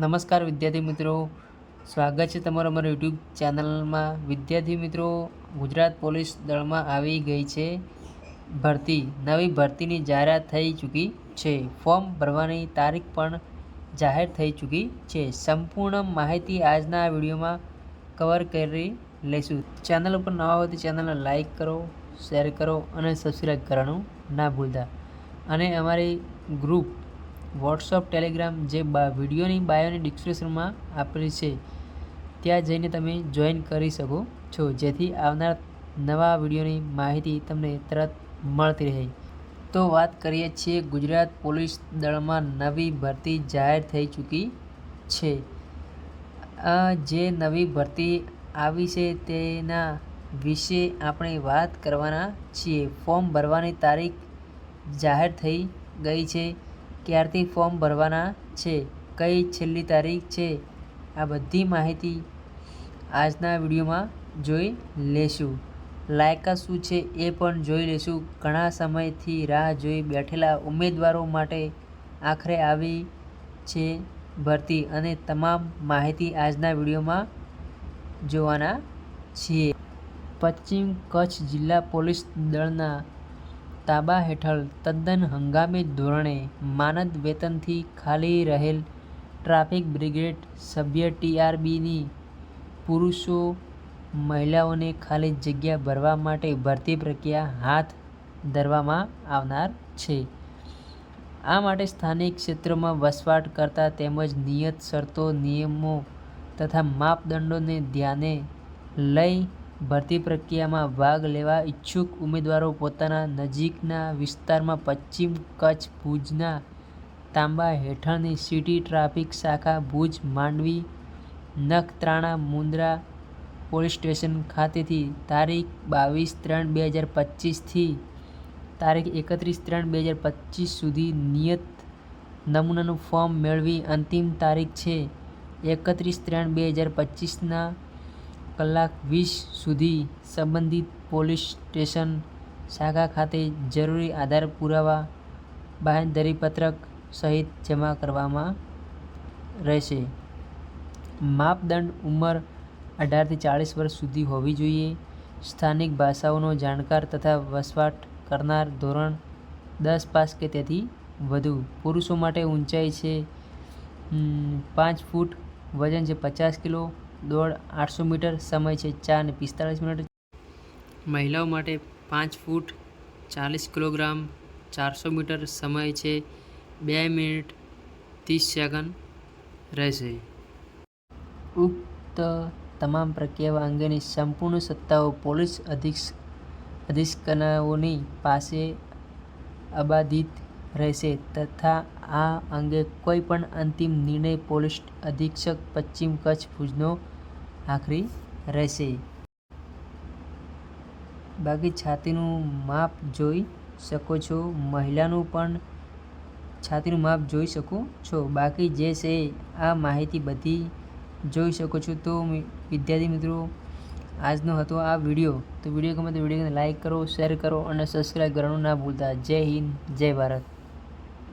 નમસ્કાર વિદ્યાર્થી મિત્રો. સ્વાગત છે તમારું અમારા યુટ્યુબ ચેનલમાં. વિદ્યાર્થી મિત્રો, ગુજરાત પોલીસ દળમાં આવી ગઈ છે ભરતી. નવી ભરતીની જાહેરાત થઈ ચૂકી છે. ફોર્મ ભરવાની તારીખ પણ જાહેર થઈ ચૂકી છે. સંપૂર્ણ માહિતી આજના વિડીયોમાં કવર કરી લઈશું. ચેનલ ઉપર નવા હોય તો ચેનલને લાઈક કરો, શેર કરો અને સબસ્ક્રાઈબ કરવાનું ના ભૂલતા. અને અમારી ગ્રુપ વોટ્સઅપ, ટેલિગ્રામ જે બા, વિડીયોની બાયોની ડિસ્ક્રિપ્શનમાં આપેલી છે, ત્યાં જઈને તમે જોઈન કરી શકો છો. જેથી આવનાર નવા વિડીયોની માહિતી તમને તરત મળતી રહે. તો વાત કરીએ છીએ ગુજરાત પોલીસ દળમાં નવી ભરતી જાહેર થઈ ચૂકી છે. જે નવી ભરતી આવી છે તેના વિશે આપણે વાત કરવાના છીએ. ફોર્મ ભરવાની તારીખ જાહેર થઈ ગઈ છે. ક્યારથી ફોર્મ ભરવાના છે? કઈ છેલ્લી તારીખ છે? આ બધી માહિતી આજના વિડીયોમાં જોઈ લેશું. લાયકા શું છે એ પણ જોઈ લેશું. ઘણા સમયથી રાહ જોઈ બેઠેલા ઉમેદવારો માટે આખરે આવી છે ભરતી અને તમામ માહિતી આજના વિડીયોમાં જોવાના છીએ. પશ્ચિમ કચ્છ જિલ્લા પોલીસ દળના તાબા હેઠળ તદ્દન હંગામી ધોરણે માનદ વેતનથી ખાલી રહેલ ટ્રાફિક બ્રિગેડ સભ્ય ટીઆરબીની પુરુષો મહિલાઓને ખાલી જગ્યા ભરવા માટે ભરતી પ્રક્રિયા હાથ ધરવામાં આવનાર છે. આ માટે સ્થાનિક ક્ષેત્રોમાં વસવાટ કરતા તેમજ નિયત શરતો, નિયમો તથા માપદંડોને ધ્યાને લઈ ભરતી પ્રક્રિયામાં ભાગ લેવા ઈચ્છુક ઉમેદવારો પોતાના નજીકના વિસ્તારમાં પશ્ચિમ કચ્છ, ભુજના તાંબા હેઠળની સિટી ટ્રાફિક શાખા, ભુજ, માંડવી, નખત્રાણા મુન્દ્રા પોલીસ સ્ટેશન ખાતેથી તારીખ બાવીસ ત્રણ બે હજાર પચીસથી તારીખ એકત્રીસ ત્રણ બે હજાર પચીસ સુધી નિયત નમૂનાનું ફોર્મ મેળવી અંતિમ તારીખ છે એકત્રીસ ત્રણ બે હજાર પચીસના કલાક વીસ સુધી સંબંધિત પોલીસ સ્ટેશન શાખા ખાતે જરૂરી આધાર પુરાવા બાંહેધરી પત્રક સહિત જમા કરવામાં રહેશે. માપદંડ ઉંમર અઢારથી ચાળીસ વર્ષ સુધી હોવી જોઈએ. સ્થાનિક ભાષાઓનો જાણકાર તથા વસવાટ કરનાર ધોરણ દસ પાસ કે તેથી વધુ. પુરુષો માટે ઊંચાઈ છે પાંચ ફૂટ, વજન છે પચાસ કિલો દોડ આઠસો મીટર સમય છે ચાર ને પિસ્તાળીસ મિનિટ. મહિલાઓ માટે પાંચ ફૂટ ચાલીસ કિલોગ્રામ ચારસો મીટર સમય છે બે મિનિટ ત્રીસ સેકન્ડ રહેશે. ઉક્ત તમામ પ્રક્રિયાઓ અંગેની સંપૂર્ણ સત્તાઓ પોલીસ અધિક્ષ અધિક્ષકનાઓની પાસે અબાધિત રહેશે તથા આ અંગે કોઈ પણ અંતિમ નિર્ણય પોલીસ અધિક્ષક પશ્ચિમ કચ્છ ભુજનો આખરી રહેશે. બાકી છાતીનું માપ જોઈ શકો છો. મહિલાનું પણ છાતીનું માપ જોઈ શકો છો. બાકી જે છે આ માહિતી બધી જોઈ શકો છો. તો વિદ્યાર્થી મિત્રો, આજનો હતો આ વીડિયો. તો વીડિયો ગમે તો વિડીયોને લાઇક કરો, શેર કરો અને સબસ્ક્રાઈબ કરવાનું ના ભૂલતા. જય હિન્દ, જય ભારત.